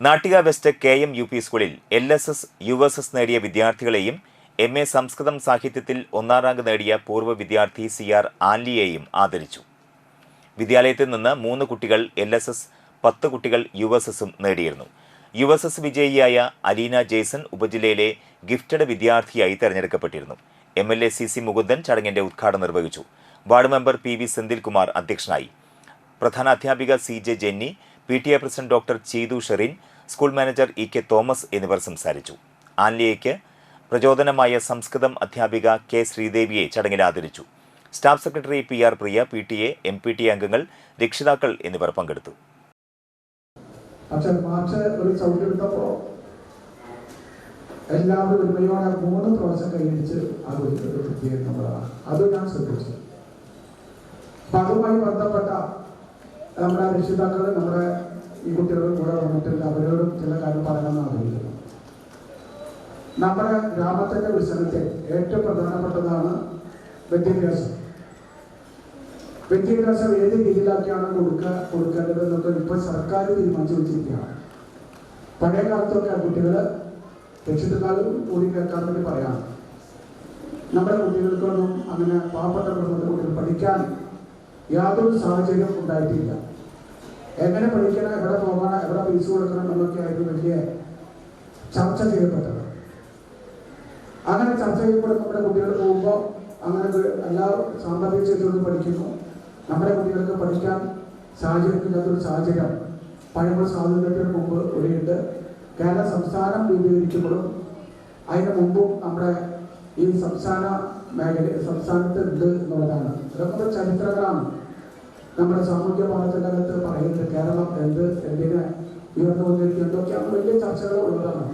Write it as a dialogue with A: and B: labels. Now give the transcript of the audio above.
A: Nattika west K M U P സ്കൂളിൽ L S S U S S നേടിയ വിദ്യാർത്ഥികളെയും M A സംസ്കൃതം സാഹിത്യത്തിൽ ഒന്നാം റാങ്ക് നേടിയ പൂർവ വിദ്യാർത്ഥി സി ആർ ആൻലിയെയും ആദരിച്ചു. വിദ്യാലയത്തിൽ നിന്ന് മൂന്ന് കുട്ടികൾ എൽ എസ് എസ് പത്ത് കുട്ടികൾ യു എസ് എസും നേടിയിരുന്നു. യു എസ് എസ് വിജയിയായ അലീന ജെയ്സൺ ഉപജില്ലയിലെ ഗിഫ്റ്റഡ് വിദ്യാർത്ഥിയായി തെരഞ്ഞെടുക്കപ്പെട്ടിരുന്നു. M L A C C Mukundan ചടങ്ങിന്റെ ഉദ്ഘാടനം നിർവഹിച്ചു. Ward member P V Senthilkumar അധ്യക്ഷനായി. പ്രധാന അധ്യാപിക C J Jenny P T A president doctor Cheethu Sherin school manager E K Thomas എന്നിവർ സംസാരിച്ചു. ആൻലിയയ്ക്ക് പ്രചോദനമായ സംസ്കൃതം അധ്യാപിക കെ ശ്രീദേവിയെ ചടങ്ങിൽ ആദരിച്ചു. Staff secretary P R Priya P T A M P T അംഗങ്ങൾ രക്ഷിതാക്കൾ എന്നിവർ പങ്കെടുത്തു.
B: എല്ലാവരും ഒരുമയോടെ മൂന്ന് പ്രാവശ്യം കൈയടിച്ച് ആഘോഷിക്കുന്നത് പ്രത്യേകം നമ്മളാണ് അത് ഞാൻ ശ്രദ്ധിച്ചു. അതുമായി ബന്ധപ്പെട്ട നമ്മുടെ രക്ഷിതാക്കൾ നമ്മുടെ ഈ കുട്ടികളുടെ കൂടെ വന്നിട്ടുണ്ട്. അവരോടും ചില കാര്യം പറയണമെന്ന് ആഗ്രഹിക്കുന്നു നമ്മുടെ ഗ്രാമത്തിന്റെ വികസനത്തിൽ ഏറ്റവും പ്രധാനപ്പെട്ടതാണ് വിദ്യാഭ്യാസം. വിദ്യാഭ്യാസം ഏത് രീതിയിലാക്കിയാണ് കൊടുക്കുക കൊടുക്കേണ്ടതെന്നൊക്കെ ഇപ്പോൾ സർക്കാർ തീരുമാനിച്ചു വെച്ചിരിക്കുകയാണ് പഴയ കാലത്തൊക്കെ ആ കുട്ടികൾ രക്ഷിതാക്കളും കൂടി കേൾക്കാൻ വേണ്ടി പറയാം നമ്മുടെ കുട്ടികൾക്കൊന്നും അങ്ങനെ പാവപ്പെട്ട കുടുംബത്തിലെ കുട്ടികൾ പഠിക്കാൻ യാതൊരു സാഹചര്യം ഉണ്ടായിട്ടില്ല. എങ്ങനെ പഠിക്കണം എവിടെ പോകണം എവിടെ ഫീസ് കൊടുക്കണം എന്നൊക്കെ ആയിരുന്നു വലിയ ചർച്ച ചെയ്യപ്പെട്ടത്. അങ്ങനെ ചർച്ച ചെയ്യപ്പെടുന്ന നമ്മുടെ കുട്ടികൾ പോകുമ്പോൾ അങ്ങനെ എല്ലാ സാമ്പത്തിക ചെയ്തുകൊണ്ട് പഠിക്കുന്നു. നമ്മുടെ കുട്ടികൾക്ക് പഠിക്കാൻ സാഹചര്യമില്ലാത്തൊരു സാഹചര്യം. പഴയ സ്വാതന്ത്ര്യത്തിന് മുമ്പ് ഒഴിയുണ്ട് കേരള സംസ്ഥാനം രൂപീകരിക്കുമ്പോഴും അതിന് മുമ്പും നമ്മുടെ ഈ സംസ്ഥാന മേഖല സംസ്ഥാനത്ത് ഉണ്ട് എന്നുള്ളതാണ്. അതൊക്കെ ചരിത്രങ്ങളാണ്. നമ്മുടെ സാമൂഹ്യ പാഠത്തിനകത്ത് പറയുന്നത് കേരളം എന്ത് എന്തിനെ ഉയർന്നു വന്നിരിക്കും എന്തൊക്കെയാണ് വലിയ ചർച്ചകൾ ഉള്ളതാണ്.